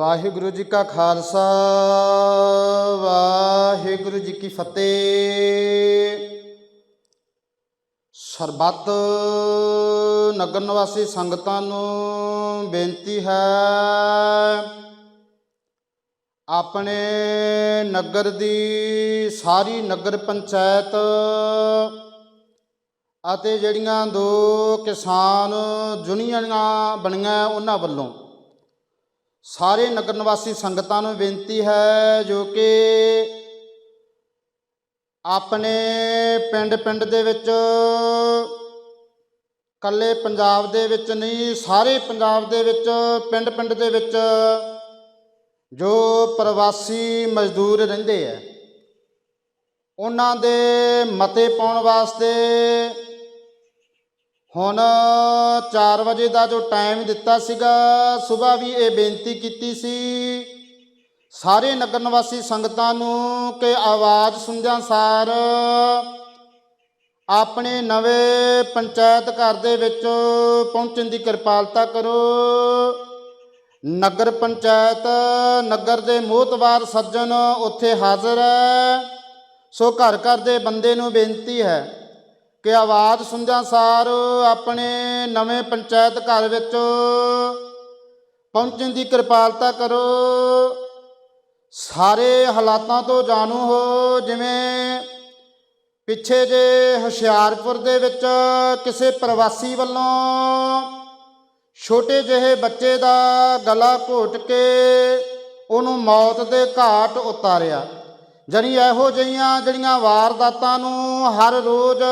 ਵਾਹਿਗੁਰੂ ਜੀ ਕਾ ਖਾਲਸਾ, ਵਾਹਿਗੁਰੂ ਜੀ ਕੀ ਫਤਿਹ। ਸਰਬੱਤ ਨਗਰ ਨਿਵਾਸੀ ਸੰਗਤਾਂ ਨੂੰ ਬੇਨਤੀ ਹੈ, ਆਪਣੇ ਨਗਰ ਦੀ ਸਾਰੀ ਨਗਰ ਪੰਚਾਇਤ ਅਤੇ ਜਿਹੜੀਆਂ ਦੋ ਕਿਸਾਨ ਯੂਨੀਅਨਾਂ ਬਣੀਆਂ ਉਹਨਾਂ ਵੱਲੋਂ ਸਾਰੇ ਨਗਰ ਨਿਵਾਸੀ ਸੰਗਤਾਂ ਨੂੰ ਬੇਨਤੀ ਹੈ ਜੋ ਕਿ ਆਪਣੇ ਪਿੰਡ ਪਿੰਡ ਦੇ ਵਿੱਚ ਕੱਲੇ ਪੰਜਾਬ ਦੇ ਵਿੱਚ ਨਹੀਂ, ਸਾਰੇ ਪੰਜਾਬ ਦੇ ਵਿੱਚ, ਪਿੰਡ ਪਿੰਡ ਦੇ ਵਿੱਚ ਜੋ ਪ੍ਰਵਾਸੀ ਮਜ਼ਦੂਰ ਰਹਿੰਦੇ ਆ, ਉਹਨਾਂ ਦੇ ਮਤੇ ਪਾਉਣ ਵਾਸਤੇ ਹੁਣ 4 ਵਜੇ ਦਾ ਜੋ ਟਾਈਮ ਦਿੱਤਾ ਸੀਗਾ ਸਵੇਰ ਵੀ ਇਹ ਬੇਨਤੀ ਕੀਤੀ ਸੀ ਸਾਰੇ ਨਗਰ ਨਿਵਾਸੀ ਸੰਗਤਾਂ ਨੂੰ ਕਿ ਆਵਾਜ਼ ਸੁਣਦਿਆਂ ਸਾਰ ਆਪਣੇ ਨਵੇਂ ਪੰਚਾਇਤ ਘਰ ਦੇ ਵਿੱਚ ਪਹੁੰਚਣ ਦੀ ਕਿਰਪਾਲਤਾ ਕਰੋ। ਨਗਰ ਪੰਚਾਇਤ, ਨਗਰ ਦੇ ਮੋਹਤਵਾਰ ਸੱਜਣ ਉੱਥੇ ਹਾਜ਼ਰ ਹੈ। ਸੋ ਘਰ ਘਰ ਦੇ ਬੰਦੇ ਨੂੰ ਬੇਨਤੀ ਹੈ ਕਿ ਆਵਾਜ਼ ਸੁਣਦਿਆਂ ਸਾਰ ਆਪਣੇ ਨਵੇਂ ਪੰਚਾਇਤ ਘਰ ਵਿੱਚ। ਪਹੁੰਚਣ ਦੀ ਕਿਰਪਾਲਤਾ ਕਰੋ। ਸਾਰੇ ਹਾਲਾਤਾਂ ਤੋਂ ਜਾਣੂ ਹੋ, ਜਿਵੇਂ ਪਿੱਛੇ ਜੇ ਹੁਸ਼ਿਆਰਪੁਰ ਦੇ ਵਿੱਚ ਕਿਸੇ ਪ੍ਰਵਾਸੀ ਵੱਲੋਂ ਛੋਟੇ ਜਿਹੇ ਬੱਚੇ ਦਾ ਗਲਾ ਘੋਟ ਕੇ ਉਹਨੂੰ ਮੌਤ ਦੇ ਘਾਟ ਉਤਾਰਿਆ। ਜਣੀ ਇਹੋ ਜਿਹੀਆਂ ਜਿਹੜੀਆਂ ਵਾਰਦਾਤਾਂ ਨੂੰ ਹਰ ਰੋਜ਼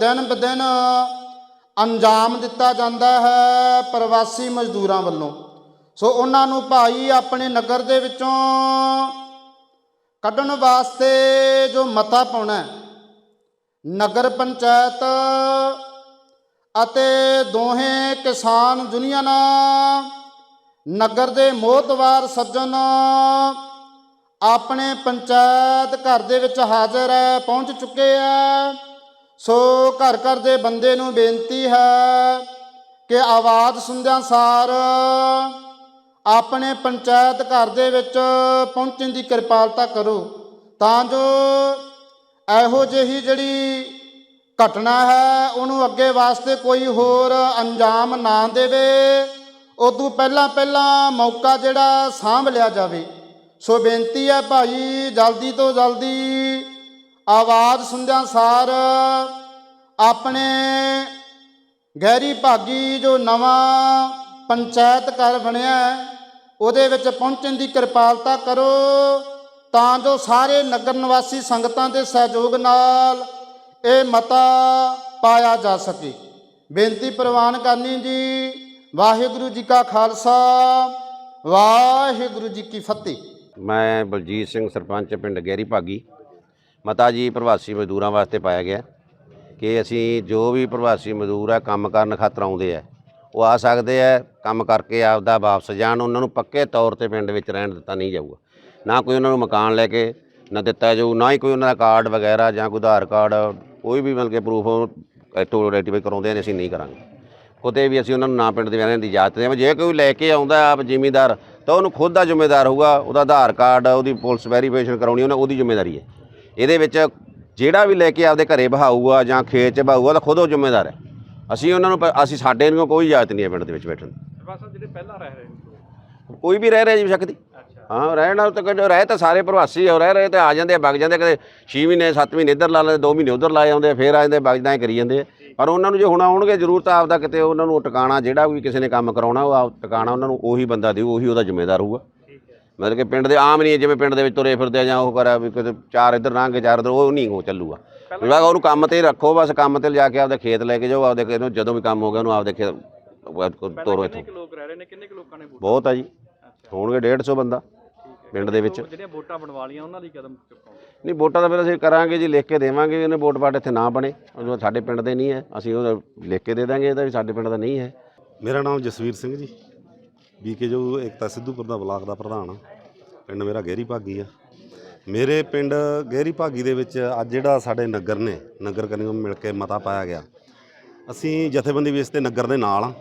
ਦਿਨ ਬਦਿਨ ਅੰਜਾਮ ਦਿੱਤਾ ਜਾਂਦਾ ਹੈ ਪ੍ਰਵਾਸੀ ਮਜ਼ਦੂਰਾਂ ਵੱਲੋਂ। ਸੋ ਉਹਨਾਂ ਨੂੰ ਭਾਈ ਆਪਣੇ ਨਗਰ ਦੇ ਵਿੱਚੋਂ ਕੱਢਣ ਵਾਸਤੇ ਜੋ ਮਤਾ ਪਾਉਣਾ ਨਗਰ ਪੰਚਾਇਤ ਅਤੇ ਦੋਹੇ ਕਿਸਾਨ ਯੂਨੀਅਨਾਂ, ਨਗਰ ਦੇ ਮੋਹਤਵਾਰ ਸੱਜਣ ਆਪਣੇ ਪੰਚਾਇਤ ਘਰ ਦੇ ਵਿੱਚ ਹਾਜ਼ਰ ਹੈ, ਪਹੁੰਚ ਚੁੱਕੇ ਹੈ ਸੋ ਘਰ ਘਰ ਦੇ ਬੰਦੇ ਨੂੰ ਬੇਨਤੀ ਹੈ ਕਿ ਆਵਾਜ਼ ਸੁਣਦਿਆਂ ਸਾਰ ਆਪਣੇ ਪੰਚਾਇਤ ਘਰ ਦੇ ਵਿੱਚ ਪਹੁੰਚਣ ਦੀ ਕਿਰਪਾਲਤਾ ਕਰੋ। ਤਾਂ ਜੋ ਇਹੋ ਜਿਹੀ ਜਿਹੜੀ ਘਟਨਾ ਹੈ, ਉਹਨੂੰ ਅੱਗੇ ਵਾਸਤੇ ਕੋਈ ਹੋਰ ਅੰਜਾਮ ਨਾ ਦੇਵੇ। ਉਦੋਂ ਪਹਿਲਾਂ ਪਹਿਲਾਂ ਮੌਕਾ ਜਿਹੜਾ ਸਾਂਭ ਲਿਆ ਜਾਵੇ। ਸੋ ਬੇਨਤੀ ਹੈ ਭਾਈ, ਜਲਦੀ ਤੋਂ ਜਲਦੀ ਆਵਾਜ਼ ਸੁਣਦਿਆਂ ਸਾਰ ਆਪਣੇ ਗਹਿਰੀ ਭਾਗੀ ਜੋ ਨਵਾਂ ਪੰਚਾਇਤ ਘਰ ਬਣਿਆ ਉਹਦੇ ਵਿੱਚ ਪਹੁੰਚਣ ਦੀ ਕਿਰਪਾਲਤਾ ਕਰੋ, ਤਾਂ ਜੋ ਸਾਰੇ ਨਗਰ ਨਿਵਾਸੀ ਸੰਗਤਾਂ ਦੇ ਸਹਿਯੋਗ ਨਾਲ ਇਹ ਮਤਾ ਪਾਇਆ ਜਾ ਸਕੇ। ਬੇਨਤੀ ਪ੍ਰਵਾਨ ਕਰਨੀ ਜੀ, ਵਾਹਿਗੁਰੂ ਜੀ ਕਾ ਖਾਲਸਾ, ਵਾਹਿਗੁਰੂ ਜੀ ਕੀ ਫਤਿਹ। ਮੈਂ ਬਲਜੀਤ ਸਿੰਘ ਸਰਪੰਚ ਪਿੰਡ ਗਹਿਰੀ ਭਾਗੀ। ਮਤਾ ਜੀ ਪ੍ਰਵਾਸੀ ਮਜ਼ਦੂਰਾਂ ਵਾਸਤੇ ਪਾਇਆ ਗਿਆ ਕਿ ਅਸੀਂ ਜੋ ਵੀ ਪ੍ਰਵਾਸੀ ਮਜ਼ਦੂਰ ਆ, ਕੰਮ ਕਰਨ ਖਾਤਰ ਆਉਂਦੇ ਆ, ਉਹ ਆ ਸਕਦੇ ਆ, ਕੰਮ ਕਰਕੇ ਆਪਦਾ ਵਾਪਸ ਜਾਣ, ਉਹਨਾਂ ਨੂੰ ਪੱਕੇ ਤੌਰ ਤੇ ਪਿੰਡ ਵਿੱਚ ਰਹਿਣ ਦਿੱਤਾ ਨਹੀਂ ਜਾਊਗਾ। ਨਾ ਕੋਈ ਉਹਨਾਂ ਨੂੰ ਮਕਾਨ ਲੈ ਕੇ ਨਾ ਦਿੱਤਾ ਜਾਊ, ਨਾ ਹੀ ਕੋਈ ਉਹਨਾਂ ਦਾ ਕਾਰਡ ਵਗੈਰਾ ਜਾਂ ਕੋਈ ਆਧਾਰ ਕਾਰਡ, ਕੋਈ ਵੀ ਮਤਲਬ ਕਿ ਪ੍ਰੂਫ ਇੱਥੋਂ ਰੈਟੀਫਾਈ ਕਰਾਉਂਦੇ ਨੇ ਅਸੀਂ ਨਹੀਂ ਕਰਾਂਗੇ। ਖੁਦੇ ਵੀ ਅਸੀਂ ਉਹਨਾਂ ਨੂੰ ਨਾ ਪਿੰਡ ਦੇ ਰਹਿਣ ਦੀ ਇਜਾਜ਼ਤ ਦੇਵਾਂ। ਜੇ ਕੋਈ ਲੈ ਕੇ ਆਉਂਦਾ ਆਪ ਜ਼ਿਮੀਦਾਰ ਤਾਂ ਉਹਨੂੰ ਖੁਦ ਦਾ ਜ਼ਿੰਮੇਦਾਰ ਹੋਊਗਾ ਉਹਦਾ ਆਧਾਰ ਕਾਰਡ ਉਹਦੀ ਪੁਲਿਸ ਵੈਰੀਫਿਕੇਸ਼ਨ ਕਰਾਉਣੀ ਉਹਨਾਂ ਉਹਦੀ ਜ਼ਿੰਮੇਵਾਰੀ ਹੈ। ਇਹਦੇ ਵਿੱਚ ਜਿਹੜਾ ਵੀ ਲੈ ਕੇ ਆਪਦੇ ਘਰੇ ਬਹਾਊਗਾ ਜਾਂ ਖੇਤ 'ਚ ਬਹਾਊਗਾ ਤਾਂ ਖੁਦ ਉਹ ਜ਼ਿੰਮੇਦਾਰ ਹੈ। ਅਸੀਂ ਉਹਨਾਂ ਨੂੰ ਅਸੀਂ ਸਾਡੇ ਨੂੰ ਕੋਈ ਇਜਾਜ਼ਤ ਨਹੀਂ ਹੈ ਪਿੰਡ ਦੇ ਵਿੱਚ ਬੈਠਣ ਦੀ। ਜਿਹੜੇ ਪਹਿਲਾਂ ਰਹਿ ਰਹੇ ਨੇ ਕੋਈ ਵੀ ਰਹਿ ਰਿਹਾ ਜੀ ਬੇਸ਼ੱਕ ਦੀ। ਹਾਂ ਰਹਿਣਾ ਤਾਂ ਕਹਿੰਦੇ ਰਹਿ ਤਾਂ ਸਾਰੇ ਪ੍ਰਵਾਸੀ ਆ ਰਹਿ ਰਹੇ ਤੇ ਆ ਜਾਂਦੇ ਆ ਵਗ ਜਾਂਦੇ ਕਦੇ 6 ਮਹੀਨੇ 7 ਮਹੀਨੇ ਇੱਧਰ ਲਾ ਲੈਂਦੇ 2 ਮਹੀਨੇ ਉੱਧਰ ਲਾ ਜਾਂਦੇ ਫੇਰ ਆ ਜਾਂਦੇ ਵਗਦਾਂ ਕਰੀ ਜਾਂਦੇ ਆ। ਪਰ ਉਹਨਾਂ ਨੂੰ ਜੇ ਹੁਣ ਆਉਣਗੇ ਜ਼ਰੂਰ ਤਾਂ ਆਪਦਾ ਕਿਤੇ ਉਹਨਾਂ ਨੂੰ ਟਿਕਾਣਾ ਜਿਹੜਾ ਵੀ ਕਿਸੇ ਨੇ ਕੰਮ ਕਰਾਉਣਾ ਉਹ ਆਪ ਟਿਕਾਣਾ ਉਹਨਾਂ ਨੂੰ ਉਹੀ ਬੰਦਾ ਦੇਊ ਉਹੀ ਉਹਦਾ ਜ਼ਿੰਮੇਦਾਰ ਹੋਊਗਾ। ਮਤਲਬ ਕਿ ਪਿੰਡ ਦੇ ਆਮ ਨਹੀਂ ਜਿਵੇਂ ਪਿੰਡ ਦੇ ਵਿੱਚ ਤੁਰੇ ਫਿਰਦੇ ਆ ਜਾਂ ਉਹ ਕਰਾ ਵੀ ਕਿਤੇ ਚਾਰ ਇੱਧਰ ਲੰਘ ਚਾਰ ਇੱਧਰ ਉਹ ਨਹੀਂ ਉਹ ਚੱਲੂਗਾ। ਵਿਭਾਗ ਉਹਨੂੰ ਕੰਮ ਤੇ ਰੱਖੋ ਬਸ ਕੰਮ ਤੇ ਲਿਜਾ ਕੇ ਆਪਦੇ ਖੇਤ ਲੈ ਕੇ ਜਾਓ ਆਪਦੇ ਖੇਤ ਨੂੰ ਜਦੋਂ ਵੀ ਕੰਮ ਹੋ ਗਿਆ ਉਹਨੂੰ ਆਪਦੇ ਖੇਤ ਤੋਰੋ ਇੱਥੋਂ। ਕਿੰਨੇ ਲੋਕ ਰਹਿ ਰਹੇ ਨੇ? ਕਿੰਨੇ ਲੋਕਾਂ ਨੇ ਬਹੁਤ ਆ ਜੀ। ਹੋਣਗੇ 150 ਬੰਦਾ। ਪਿੰਡ ਦੇ ਵਿੱਚ। ਜਿਹੜੀਆਂ ਵੋਟਾਂ ਬਣਵਾ ਲੀਆਂ ਉਹਨਾਂ ਦੀ ਕਦਮ ਚੁੱਕਾਂਗੇ ਨਹੀਂ ਵੋਟਾਂ ਤਾਂ ਫਿਰ ਅਸੀਂ ਕਰਾਂਗੇ ਜੀ ਲਿਖ ਕੇ ਦੇਵਾਂਗੇ ਵੀ ਇਹਨੇ ਵੋਟ ਪਾਟ ਇੱਥੇ ਨਾ ਬਣੇ। ਉਹ ਸਾਡੇ ਪਿੰਡ ਦੇ ਨਹੀਂ ਹੈ ਅਸੀਂ ਉਹ ਲਿਖ ਕੇ ਦੇ ਦਾਂਗੇ ਇਹਦਾ ਵੀ ਸਾਡੇ ਪਿੰਡ ਦਾ ਨਹੀਂ ਹੈ। ਮੇਰਾ ਨਾਮ ਜਸਵੀਰ ਸਿੰਘ ਜੀ। ਬੀਕੇ ਜੋ ਏਕਤਾ ਸਿੱਧੂਪੁਰ ਦਾ ਬਲਾਕ ਦਾ ਪ੍ਰਧਾਨ ਆ। ਪਿੰਡ ਮੇਰਾ ਗਹਿਰੀ ਭਾਗੀ ਆ। ਮੇਰੇ ਪਿੰਡ ਗਹਿਰੀ ਭਾਗੀ ਦੇ ਵਿੱਚ ਅੱਜ ਜਿਹੜਾ ਸਾਡੇ ਨਗਰ ਨੇ ਨਗਰ ਕਨੀਓ ਮਿਲ ਕੇ ਮਤਾ ਪਾਇਆ ਗਿਆ। ਅਸੀਂ ਜਥੇਬੰਦੀ ਵੀ ਇਸ ਤੇ ਨਗਰ ਦੇ ਨਾਲ ਆ।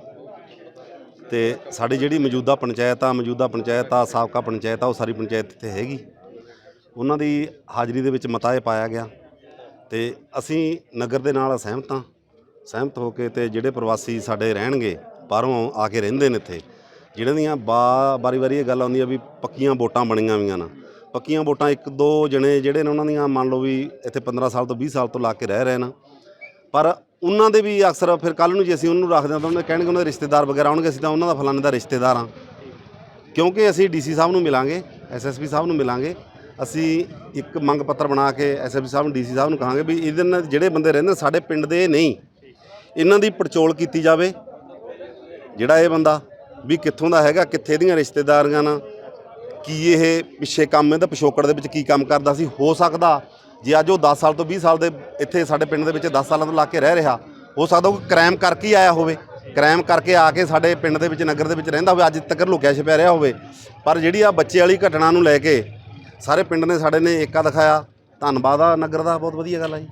ਤੇ ਸਾਡੀ ਜਿਹੜੀ ਮੌਜੂਦਾ ਪੰਚਾਇਤ ਆ, ਮੌਜੂਦਾ ਪੰਚਾਇਤ ਆ, ਸਾਬਕਾ ਪੰਚਾਇਤ ਆ, ਉਹ ਸਾਰੀ ਪੰਚਾਇਤ ਇੱਥੇ ਹੈਗੀ। ਉਹਨਾਂ ਦੀ ਹਾਜ਼ਰੀ ਦੇ ਵਿੱਚ ਮਤਾ ਇਹ ਪਾਇਆ ਗਿਆ ਤੇ ਅਸੀਂ ਨਗਰ ਦੇ ਨਾਲ ਸਹਿਮਤ ਹਾਂ, ਸਹਿਮਤ ਹੋ ਕੇ ਤੇ ਜਿਹੜੇ ਪ੍ਰਵਾਸੀ ਸਾਡੇ ਰਹਿਣਗੇ, ਬਾਹਰੋਂ ਆ ਕੇ ਰਹਿੰਦੇ ਨੇ ਇੱਥੇ ਜਿਹੜਿਆਂ ਦੀਆਂ ਬਾ, ਵਾਰੀ ਵਾਰੀ ਇਹ ਗੱਲ ਆਉਂਦੀ ਆ ਵੀ ਪੱਕੀਆਂ ਵੋਟਾਂ ਬਣੀਆਂ ਹੋਈਆਂ ਨਾ। ਪੱਕੀਆਂ ਵੋਟਾਂ ਇੱਕ ਦੋ ਜਣੇ ਜਿਹੜੇ ਨੇ ਉਹਨਾਂ ਦੀਆਂ ਮੰਨ ਲਓ ਵੀ ਇੱਥੇ 15 ਸਾਲ ਤੋਂ 20 ਸਾਲ ਤੋਂ ਲਾ ਕੇ ਰਹਿ ਰਹੇ ਨੇ ਪਰ ਉਹਨਾਂ ਦੇ ਵੀ ਅਕਸਰ ਫਿਰ ਕੱਲ ਨੂੰ ਜੇ ਅਸੀਂ ਉਹਨੂੰ ਰੱਖਦੇ ਹਾਂ ਤਾਂ ਉਹਨੇ ਕਹਿਣਗੇ ਉਹਨਾਂ ਦੇ ਰਿਸ਼ਤੇਦਾਰ ਵਗੈਰਾ ਆਉਣਗੇ, ਅਸੀਂ ਤਾਂ ਉਹਨਾਂ ਦਾ ਫਲਾਣੇ ਦਾ ਰਿਸ਼ਤੇਦਾਰ ਹਾਂ। ਕਿਉਂਕਿ ਅਸੀਂ ਡੀਸੀ ਸਾਹਿਬ ਨੂੰ ਮਿਲਾਂਗੇ ਐਸਐਸਪੀ ਸਾਹਿਬ ਨੂੰ ਮਿਲਾਂਗੇ। ਅਸੀਂ ਇੱਕ ਮੰਗ ਪੱਤਰ ਬਣਾ ਕੇ ਐਸਐਸਪੀ ਸਾਹਿਬ ਨੂੰ ਡੀਸੀ ਸਾਹਿਬ ਨੂੰ ਕਹਾਂਗੇ ਵੀ ਇਹਦੇ ਨਾਲ ਜਿਹੜੇ ਬੰਦੇ ਰਹਿੰਦੇ ਸਾਡੇ ਪਿੰਡ ਦੇ ਨਹੀਂ। ਇਹਨਾਂ ਦੀ ਪੜਚੋਲ ਕੀਤੀ ਜਾਵੇ। ਜਿਹੜਾ ਇਹ ਬੰਦਾ ਵੀ ਕਿੱਥੋਂ ਦਾ ਹੈਗਾ, ਕਿੱਥੇ ਦੀਆਂ ਰਿਸ਼ਤੇਦਾਰੀਆਂ ਨਾਲ ਕੀ ਇਹ ਪਿੱਛੇ ਕੰਮ ਇਹਦਾ ਪਿਛੋਕੜ ਦੇ ਵਿੱਚ ਕੀ ਕੰਮ ਕਰਦਾ ਸੀ, ਹੋ ਸਕਦਾ ਜੇ ਅੱਜ ਉਹ 10 ਸਾਲ ਤੋਂ 20 ਸਾਲ ਦੇ ਇੱਥੇ ਸਾਡੇ ਪਿੰਡ ਦੇ ਵਿੱਚ 10 ਸਾਲਾਂ ਤੋਂ ਲਾ ਕੇ ਰਹਿ ਰਿਹਾ ਹੋ ਸਕਦਾ ਉਹ ਕ੍ਰਾਈਮ ਕਰਕੇ ਹੀ ਆਇਆ ਹੋਵੇ। ਕ੍ਰਾਈਮ ਕਰਕੇ ਆ ਕੇ ਸਾਡੇ ਪਿੰਡ ਦੇ ਵਿੱਚ, ਨਗਰ ਦੇ ਵਿੱਚ ਰਹਿੰਦਾ ਹੋਵੇ, ਅੱਜ ਤੱਕ ਲੁਕਿਆ ਛਿਪਿਆ ਰਿਹਾ ਹੋਵੇ। ਪਰ ਜਿਹੜੀ ਆ ਬੱਚੇ ਵਾਲੀ ਘਟਨਾ ਨੂੰ ਲੈ ਕੇ ਸਾਰੇ ਪਿੰਡ ਨੇ ਸਾਡੇ ਨੇ ਏਕਾ ਦਿਖਾਇਆ। ਧੰਨਵਾਦ ਆ ਨਗਰ ਦਾ, ਬਹੁਤ ਵਧੀਆ ਗੱਲ ਆ ਜੀ।